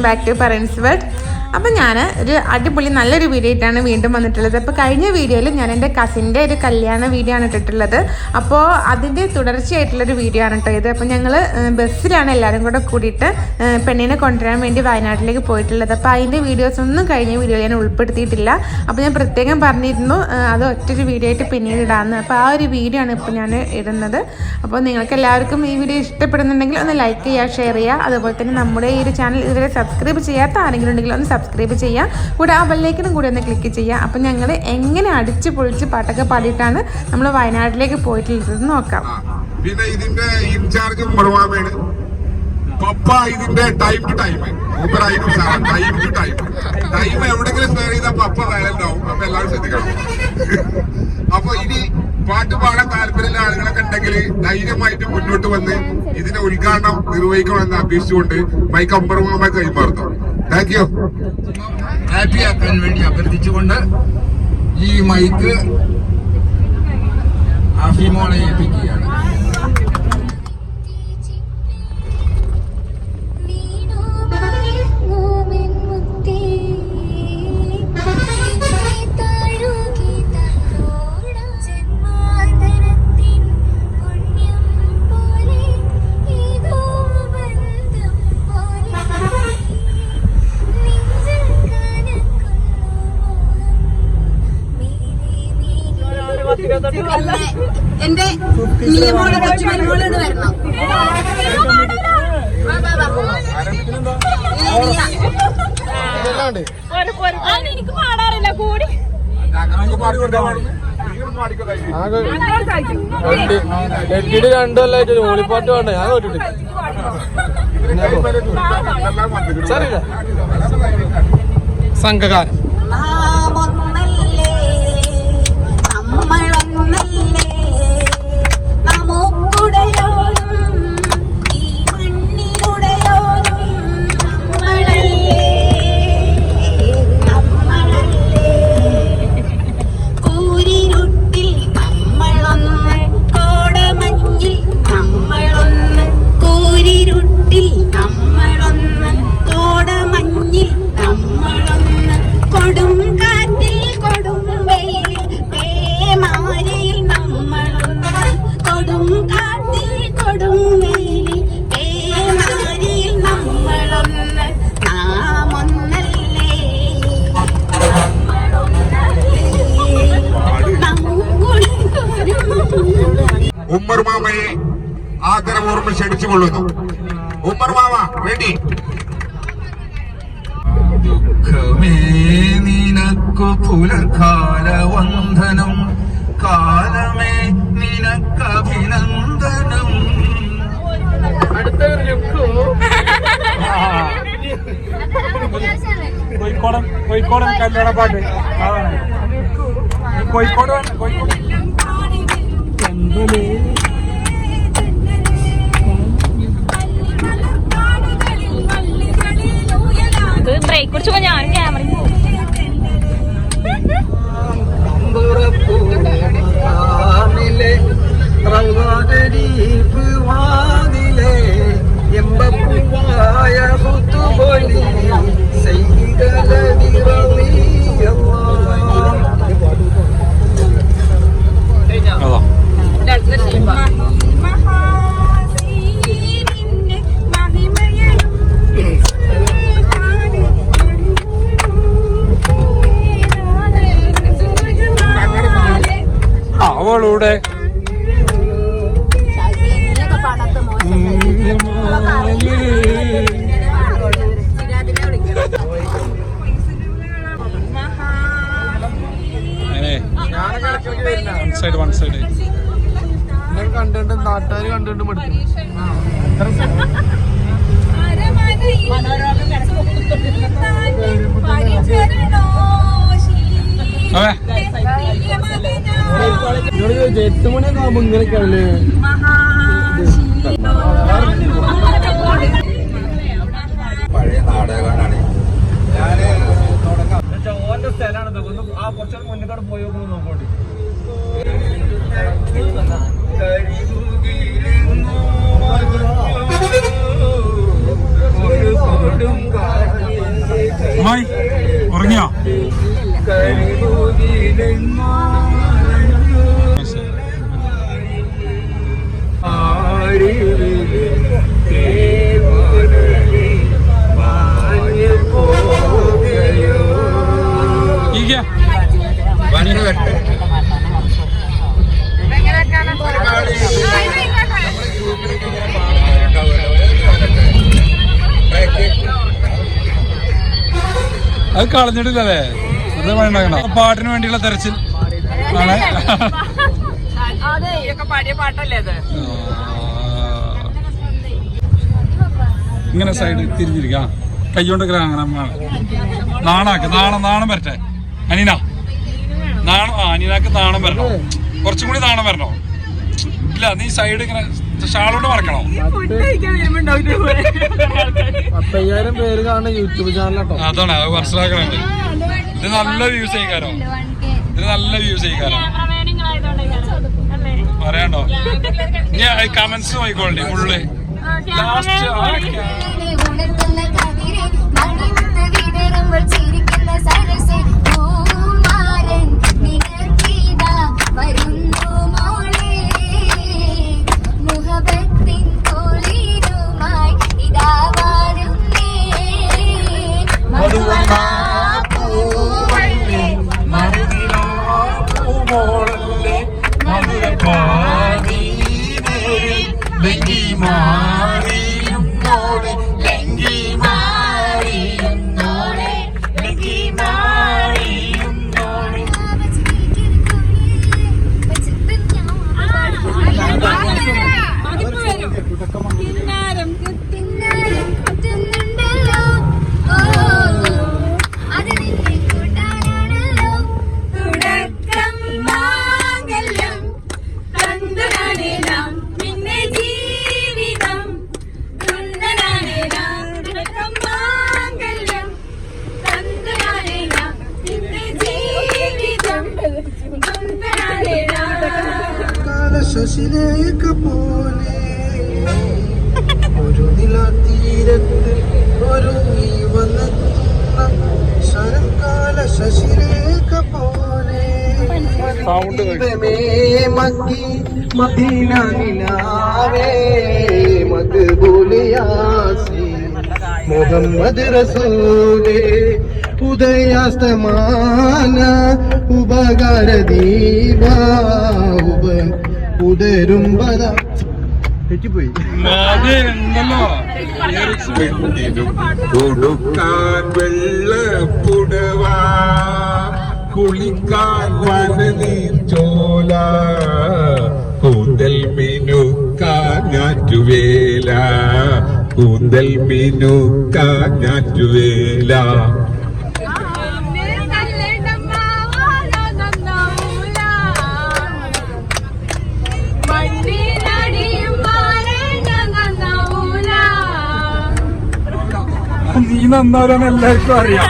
Welcome back to പറൻസ് world അപ്പോൾ ഞാൻ ഒരു അടിപൊളി നല്ലൊരു വീഡിയോ ആയിട്ടാണ് വീണ്ടും വന്നിട്ടുള്ളത്. അപ്പോൾ കഴിഞ്ഞ വീഡിയോയിൽ ഞാൻ എന്റെ കസിന്റെ ഒരു കല്യാണ വീഡിയോ ആണ് ഇട്ടിട്ടുള്ളത്. അപ്പോൾ അതിന്റെ തുടർച്ചയായിട്ടുള്ളൊരു വീഡിയോ ആണ് കേട്ടോ ഇത്. അപ്പോൾ ഞങ്ങൾ ബസ്സിലാണ് എല്ലാവരും കൂടെ കൂടിയിട്ട് പെണ്ണിനെ കൊണ്ടുവരാൻ വേണ്ടി വയനാട്ടിലേക്ക് പോയിട്ടുള്ളത്. അപ്പോൾ അതിന്റെ വീഡിയോസ് ഒന്നും കഴിഞ്ഞ വീഡിയോയിൽ ഞാൻ ഉൾപ്പെടുത്തിയിട്ടില്ല. അപ്പോൾ ഞാൻ പ്രത്യേകം പറഞ്ഞിരുന്നു അത് ഒറ്റൊരു വീഡിയോ ആയിട്ട് പിന്നീട് ഇടാമെന്ന് അപ്പോൾ ആ ഒരു വീഡിയോ ആണ് ഇപ്പോൾ ഞാൻ ഇടുന്നത്. അപ്പോൾ നിങ്ങൾക്ക് എല്ലാവർക്കും ഈ വീഡിയോ ഇഷ്ടപ്പെടുന്നുണ്ടെങ്കിൽ ഒന്ന് ലൈക്ക് ചെയ്യുക ഷെയർ ചെയ്യുക. അതുപോലെ തന്നെ നമ്മുടെ ഈ ഒരു ചാനൽ ഇതുവരെ സബ്സ്ക്രൈബ് ചെയ്യാത്ത ആരെങ്കിലും ഉണ്ടെങ്കിൽ ഒന്ന് സബ്സ്ക്രൈബ് ചെയ്യുക കൂടെ ആ ബെല്ലേക്കിനും കൂടി ഒന്ന് ക്ലിക്ക് ചെയ്യുക അപ്പം ഞങ്ങൾ എങ്ങനെ അടിച്ച് പൊളിച്ച് പാട്ടൊക്കെ പാടിയിട്ടാണ് നമ്മൾ വയനാട്ടിലേക്ക് പോയിട്ടുള്ളത് നോക്കാം. പിന്നെ ഇതിന്റെ ഇൻചാർജ് ഇതിന്റെ time to time time to time എവിടെങ്കിലും സ്പെയർ ചെയ്താൽ പപ്പ വയലുണ്ടാവും അപ്പൊ എല്ലാവരും ശ്രദ്ധിക്കണം. അപ്പൊ ഇനി പാട്ട് പാടാൻ താല്പര്യമുള്ള ആളുകളൊക്കെ ഉണ്ടെങ്കിൽ ധൈര്യമായിട്ട് മുന്നോട്ട് വന്ന് ഇതിന്റെ ഉദ്ഘാടനം നിർവഹിക്കണമെന്ന് അപേക്ഷിച്ചുകൊണ്ട് മൈക്ക് അമ്പറുമാമ കൈമാറുന്നു. താങ്ക് യു ഹാപ്പിയാക്കാൻ വേണ്ടി അഭ്യർത്ഥിച്ചുകൊണ്ട് ഈ മൈക്ക് അഫിമോളെ ഏൽപ്പിക്കുകയാണ്. എന്റെ നിയമോൾ കൊച്ചു മരുമോളോട് വരണം. എനിക്ക് പാടാറില്ല കൂടി വേണ്ട ഞാൻ നോട്ടിട്ട് സംഘകാരം കോഴിക്കോടൻ കോഴിക്കോടൻ കല്യാണ പാട്ട്. അതാണ്. കോഴിക്കോട് വേണ്ട, കോഴിക്കോട്. എന്തല്ലേ ഇത് ബ്രേക്ക് ഞാൻ ക്യാമറ എമ്പപ്പൂവായ كالذي رضيت കണ്ടിട്ട് ചോദിച്ചു എട്ട് മണിയൊക്കെ ആകുമ്പോ ഇങ്ങനെയൊക്കെയാണല്ലേ പഴയ നാടകമാണ് ഞാൻ ഓന്റെ സ്ഥലമാണ് ഇതൊന്നും ആ കുറച്ചുകൂടെ മുന്നിൽ പോയി നോക്കോണ്ടി. ഉറങ്ങിയോ? അത് കളഞ്ഞിട്ടില്ലല്ലേ? അത് വേണ്ട പാട്ടിന് വേണ്ടിയുള്ള തെരച്ചിൽ. ആണ്. ഇങ്ങനെ സൈഡ് തിരിഞ്ഞിരിക്കാം. കൈകൊണ്ട് അങ്ങനെ നാണാക്ക്. നാണം നാണം വരട്ടെ. അനീന. നാണം ആ അനീനാക്ക് നാണം വരണോ. കുറച്ചും കൂടി നാണം വരണോ. ഇല്ല നീ സൈഡ് ഇങ്ങനെ ഷാളോട് മറക്കണോ പത്തയ്യായിരം പേര് കാണുന്ന യൂട്യൂബ് ചാനലാട്ടോ അതാണ് അത് മനസ്സിലാക്കണത് ഇത് നല്ല വ്യൂസ് ചെയ്യിക്കാരോ ഇത് നല്ല വ്യൂസ് അല്ലേ പറയാണ്ടോ ഇനി കമന്റ്സ് നോക്കിക്കോളി ഫുള്ള് ലാസ്റ്റ് ഉണർത്തുന്ന ദൈവമേ മക്കി മദീന നിലാവേ മക്ബൂലിയാസി മുഹമ്മദ് റസൂലേ ഉദയാസ്തമാന ഉപകാര ദീപ ഉദരും പദ. തെറ്റിപ്പോയി. കൊടുക്കാൻ വെള്ളപ്പുടവ. കുളിക്കാൻ വനനീർ ചോല കൂന്തൽ മിനുക്കാൻ ഞാറ്റുവേല കൂന്തൽ മിനുക്കാൻ ഞാറ്റുവേല നീ നന്നാവരാന്ന് എല്ലാവർക്കും അറിയാം.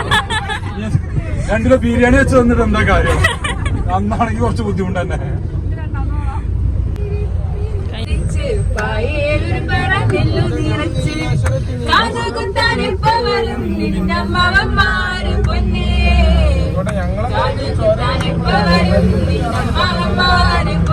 രണ്ടിലോ ബിരിയാണി വെച്ച് തന്നിട്ട് എന്താ കാര്യം? അന്നാണെങ്കിൽ കുറച്ച് ബുദ്ധിമുട്ട് തന്നെ. നോമ്പം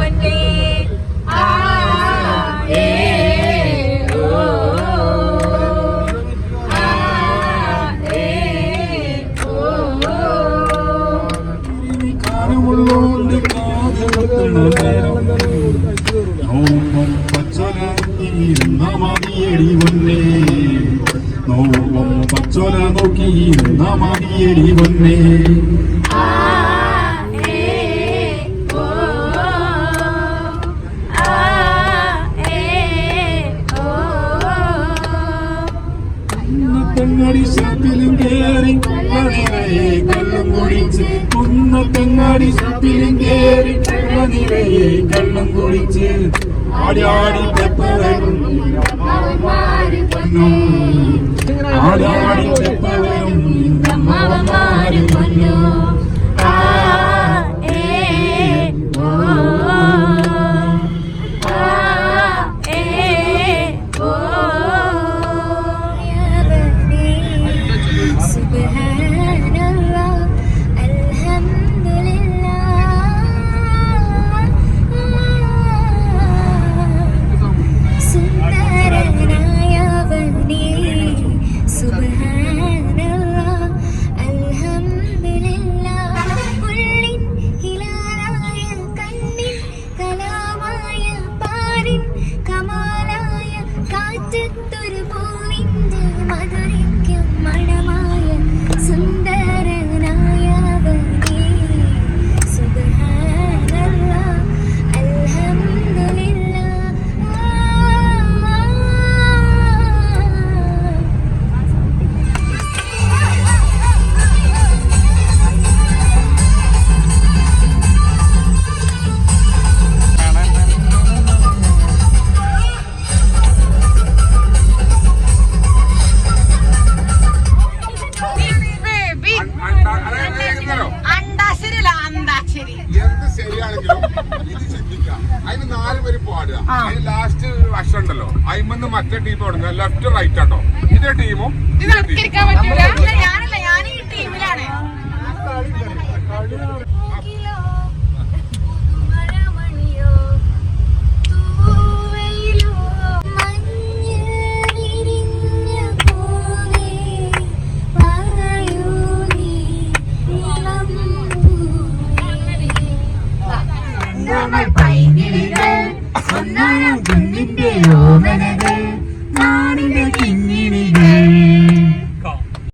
പച്ചോല മതിയടി വന്നേ നോമ്പം പച്ചോല നോക്കി മതിയടി വന്നേ. കുന്നത്തങ്ങാടി ഷാപ്പിലും കേറി കള്ളിറയെ കള്ളും കുടിച്ച് കുന്നത്തങ്ങാടി ഷാപ്പിലും കേറി കള്ളിറയെ കള്ളും കുടിച്ച് ആടി ആടി പെപ്പവരും ആടി ആടി പെപ്പവരും അമ്മാവന്മാര് പൊന്നു എന്ത് ശരിയാണെങ്കിലും ഇത് ചിന്തിക്കാം. അതിന് നാല് പേര് പാടുക. അതിന് ലാസ്റ്റ് വശം ഉണ്ടല്ലോ. അയിമെന്ന് മറ്റേ ടീം തുടങ്ങുക ലെഫ്റ്റ് റൈറ്റ് ആട്ടോ. ഇതേ ടീമും ഇതേ ടീമും ഞാനല്ല. ഞാൻ ഈ ടീമിലാണ്